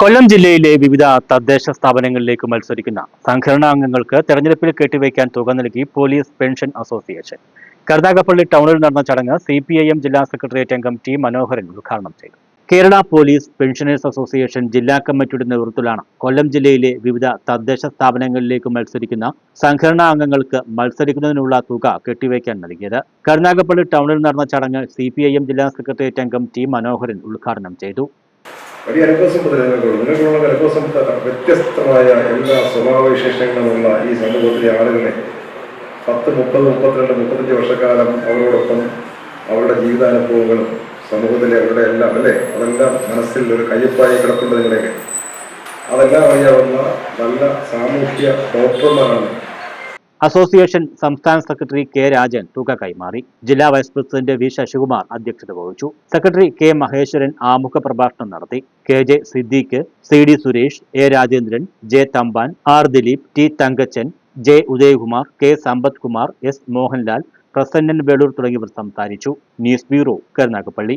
കൊല്ലം ജില്ലയിലെ വിവിധ തദ്ദേശ സ്ഥാപനങ്ങളിലേക്ക് മത്സരിക്കുന്ന സംഘടനാ അംഗങ്ങൾക്ക് തെരഞ്ഞെടുപ്പിൽ കെട്ടിവയ്ക്കാൻ തുക നൽകി പോലീസ് പെൻഷൻ അസോസിയേഷൻ. കരുനാഗപ്പള്ളി ടൗണിൽ നടന്ന ചടങ്ങ് സി പി ഐ എം ജില്ലാ സെക്രട്ടേറിയറ്റ് അംഗം ടി മനോഹരൻ ഉദ്ഘാടനം ചെയ്തു. കേരള പോലീസ് പെൻഷനേഴ്സ് അസോസിയേഷൻ ജില്ലാ കമ്മിറ്റിയുടെ നേതൃത്വത്തിലാണ് കൊല്ലം ജില്ലയിലെ വിവിധ തദ്ദേശ സ്ഥാപനങ്ങളിലേക്ക് മത്സരിക്കുന്ന സംഘടനാ അംഗങ്ങൾക്ക് മത്സരിക്കുന്നതിനുള്ള തുക കെട്ടിവയ്ക്കാൻ നൽകിയത്. കരുനാഗപ്പള്ളി ടൗണിൽ നടന്ന ചടങ്ങ് സി ജില്ലാ സെക്രട്ടേറിയറ്റ് അംഗം ടി മനോഹരൻ ഉദ്ഘാടനം ചെയ്തു. വലിയ അനുഭവസമ്പത്ത് നിങ്ങൾക്കുള്ളൂ നിങ്ങൾക്കുള്ള അനുഭവസമ്പത്ത് വ്യത്യസ്തമായ എല്ലാ സ്വഭാവവിശേഷങ്ങളുമുള്ള ഈ സമൂഹത്തിലെ ആളുകളെ പത്ത് മുപ്പത് മുപ്പത്തിരണ്ട് മുപ്പത്തഞ്ച് വർഷക്കാലം അവരോടൊപ്പം അവരുടെ ജീവിതാനുഭവങ്ങളും സമൂഹത്തിലെ അവരുടെ എല്ലാം അല്ലേ? അതെല്ലാം മനസ്സിൽ ഒരു കയ്യപ്പായി നിങ്ങളെയൊക്കെ അതെല്ലാം അറിയാവുന്ന നല്ല സാമൂഹ്യ ഡോക്ടർമാരാണ് അസോസിയേഷൻ സംസ്ഥാന സെക്രട്ടറി കെ രാജൻ തുക കൈമാറി. ജില്ലാ വൈസ് പ്രസിഡന്റ് വി ശശികുമാർ അധ്യക്ഷത വഹിച്ചു. സെക്രട്ടറി കെ മഹേശ്വരൻ ആമുഖ പ്രഭാഷണം നടത്തി. K J Siddique C D Suresh A Rajendran J Thampan R Dileep T Thankachan J Udayakumar K Sampath Kumar S Mohanlal Prasannan Velur തുടങ്ങിയവർ സംസാരിച്ചു. News bureau Karunagappally.